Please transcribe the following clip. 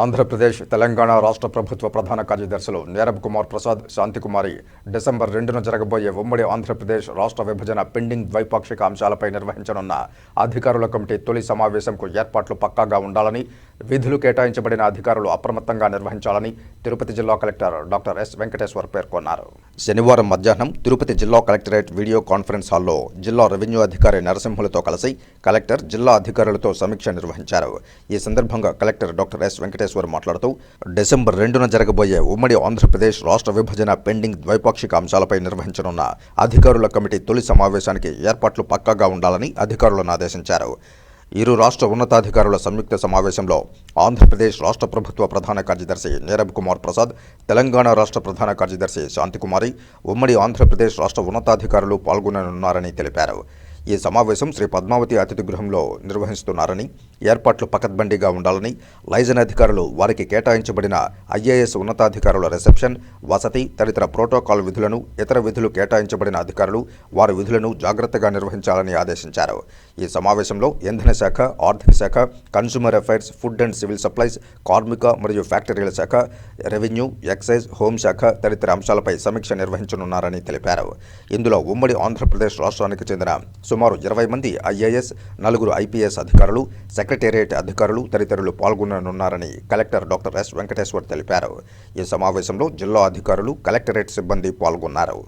ఆంధ్రప్రదేశ్ తెలంగాణ రాష్ట్ర ప్రభుత్వ ప్రధాన కార్యదర్శులు నీరబ్ కుమార్ ప్రసాద్ శాంతికుమారి. డిసెంబర్ రెండున జరగబోయే ఉమ్మడి ఆంధ్రప్రదేశ్ రాష్ట్ర విభజన పెండింగ్ ద్వైపాక్షిక అంశాలపై నిర్వహించనున్న అధికారుల కమిటీ తొలి సమావేశంకు ఏర్పాట్లు పక్కాగా ఉండాలని విధులు కేటాయించబడిన అధికారులు అప్రమత్తంగా నిర్వహించాలని తిరుపతి జిల్లా కలెక్టర్ డాక్టర్ ఎస్ వెంకటేశ్వర్ పేర్కొన్నారు. శనివారం మధ్యాహ్నం తిరుపతి జిల్లా కలెక్టరేట్ వీడియో కాన్ఫరెన్స్ హాల్లో జిల్లా రెవెన్యూ అధికారి నరసింహులతో కలిసి కలెక్టర్ జిల్లా అధికారులతో సమీక్ష నిర్వహించారు. ఈ సందర్భంగా కలెక్టర్ డాక్టర్ ఎస్ వెంకటేశ్వర్ మాట్లాడుతూ డిసెంబర్ రెండున జరగబోయే ఉమ్మడి ఆంధ్రప్రదేశ్ రాష్ట్ర విభజన పెండింగ్ ద్వైపాక్షిక అంశాలపై నిర్వహించనున్న అధికారుల కమిటీ తొలి సమావేశానికి ఏర్పాట్లు పక్కాగా ఉండాలని అధికారులను ఆదేశించారు. ఇరు రాష్ట్ర ఉన్నతాధికారుల సంయుక్త సమావేశంలో ఆంధ్రప్రదేశ్ రాష్ట్ర ప్రభుత్వ ప్రధాన కార్యదర్శి నీరబ్ కుమార్ ప్రసాద్ తెలంగాణ రాష్ట్ర ప్రధాన కార్యదర్శి శాంతికుమారి ఉమ్మడి ఆంధ్రప్రదేశ్ రాష్ట్ర ఉన్నతాధికారులు పాల్గొననున్నారని తెలిపారు. ఈ సమావేశం శ్రీ పద్మావతి అతిథి గృహంలో నిర్వహిస్తున్నారని ఏర్పాట్లు పకడ్బందీగా ఉండాలని లైజన్ అధికారులు వారికి కేటాయించబడిన ఐఏఎస్ ఉన్నతాధికారుల రిసెప్షన్ వసతి తదితర ప్రోటోకాల్ విధులను ఇతర విధులు కేటాయించబడిన అధికారులు వారి విధులను జాగ్రత్తగా నిర్వహించాలని ఆదేశించారు. ఈ సమావేశంలో ఇంధన శాఖ ఆర్థిక శాఖ consumer affairs food and civil supplies కార్మిక మరియు ఫ్యాక్టరీల శాఖ రెవెన్యూ ఎక్సైజ్ హోంశాఖ తదితర అంశాలపై సమీక్ష నిర్వహించనున్నారని తెలిపారు. ఇందులో ఉమ్మడి ఆంధ్రప్రదేశ్ రాష్ట్రానికి చెందిన సుమారు ఇరవై మంది ఐఏఎస్ నలుగురు ఐపీఎస్ అధికారులు సెక్రటేరియట్ అధికారులు తదితరులు పాల్గొననున్నారని కలెక్టర్ డాక్టర్ ఎస్ వెంకటేశ్వర్ తెలిపారు. ఈ సమావేశంలో జిల్లా అధికారులు కలెక్టరేట్ సిబ్బంది పాల్గొన్నారు.